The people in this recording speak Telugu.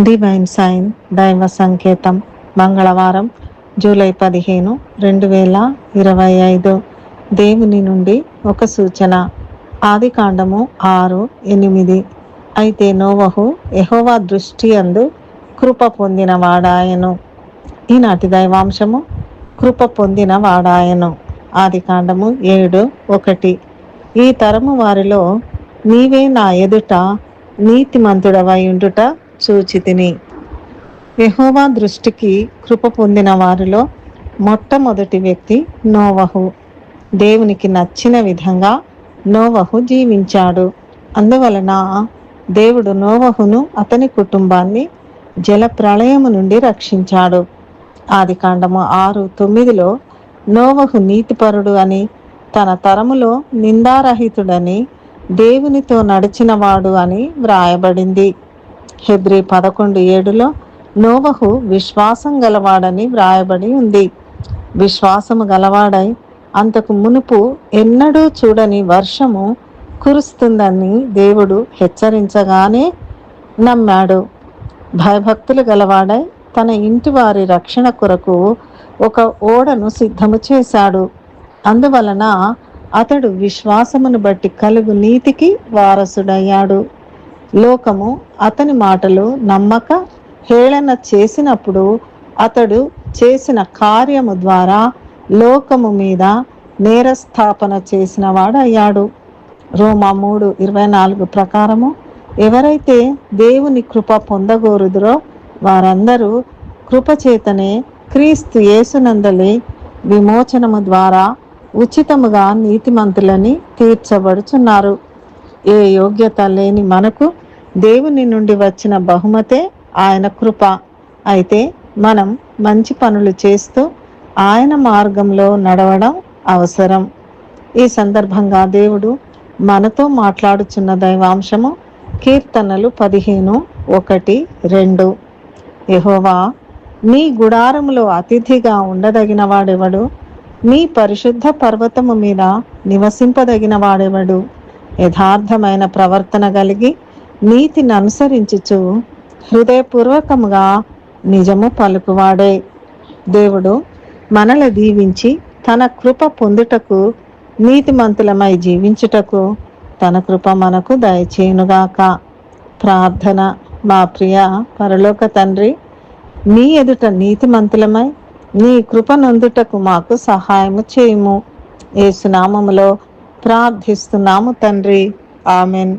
డివైన్ సైన్ దైవ సంకేతం మంగళవారం జూలై పదిహేను రెండు వేల ఇరవై ఐదు. దేవుని నుండి ఒక సూచన. ఆది కాండము ఆరు ఎనిమిది. అయితే నోవహు ఎహోవా దృష్టి అందు కృప పొందిన వాడాయను. ఈనాటి దైవాంశము కృప పొందిన వాడాయను. ఆది కాండము ఏడు ఒకటి. ఈ తరము వారిలో నీవే నా ఎదుట నీతిమంతుడవై ఉండుట చూచితిని యహోవా దృష్టికి కృప పొందిన వారిలో మొట్టమొదటి వ్యక్తి నోవహు. దేవునికి నచ్చిన విధంగా నోవహు జీవించాడు. అందువలన దేవుడు నోవహును అతని కుటుంబాన్ని జల ప్రళయము నుండి రక్షించాడు. ఆది కాండము ఆరు తొమ్మిదిలో నోవహు నీతిపరుడు అని తన తరములో నిందారహితుడని దేవునితో నడిచినవాడు అని వ్రాయబడింది. హెబ్రి పదకొండు ఏడులో నోవహు విశ్వాసం గలవాడని వ్రాయబడి ఉంది. విశ్వాసము గలవాడై అంతకు మునుపు ఎన్నడూ చూడని వర్షము కురుస్తుందని దేవుడు హెచ్చరించగానే నమ్మాడు. భయభక్తులు గలవాడై తన ఇంటి వారి రక్షణ కొరకు ఒక ఓడను సిద్ధము చేశాడు. అందువలన అతడు విశ్వాసమును బట్టి కలుగు నీతికి వారసుడయ్యాడు. లోకము అతని మాటలు నమ్మక హేళన చేసినప్పుడు అతడు చేసిన కార్యము ద్వారా లోకము మీద నేరస్థాపన చేసిన వాడయ్యాడు. రోమా మూడు ఇరవై నాలుగు ప్రకారము ఎవరైతే దేవుని కృప పొందగోరుదురో వారందరూ కృపచేతనే క్రీస్తు యేసునందలి విమోచనము ద్వారా ఉచితముగా నీతిమంతులని తీర్చబడుచున్నారు. ఏ యోగ్యత లేని మనకు దేవుని నుండి వచ్చిన బహుమతే ఆయన కృప. అయితే మనం మంచి పనులు చేస్తూ ఆయన మార్గంలో నడవడం అవసరం. ఈ సందర్భంగా దేవుడు మనతో మాట్లాడుచున్న దైవాంశము కీర్తనలు పదిహేను ఒకటి రెండు. యహోవా నీ గుడారములో అతిథిగా ఉండదగిన వాడెవడు? నీ పరిశుద్ధ పర్వతము మీద నివసింపదగిన వాడెవడు? యథార్థమైన ప్రవర్తన కలిగి నీతిని అనుసరించుచు హృదయపూర్వకముగా నిజము పలుకువాడే. దేవుడు మనల దీవించి తన కృప పొందుటకు నీతిమంతులమై జీవించుటకు తన కృప మనకు దయచేయునుగాక. ప్రార్థన. మా ప్రియ పరలోక తండ్రి నీ ఎదుట నీతిమంతులమై నీ కృప నొందుటకు మాకు సహాయము చేయము. ఏసునామములో ప్రార్థిస్తున్నాము తండ్రి. ఆమెన్.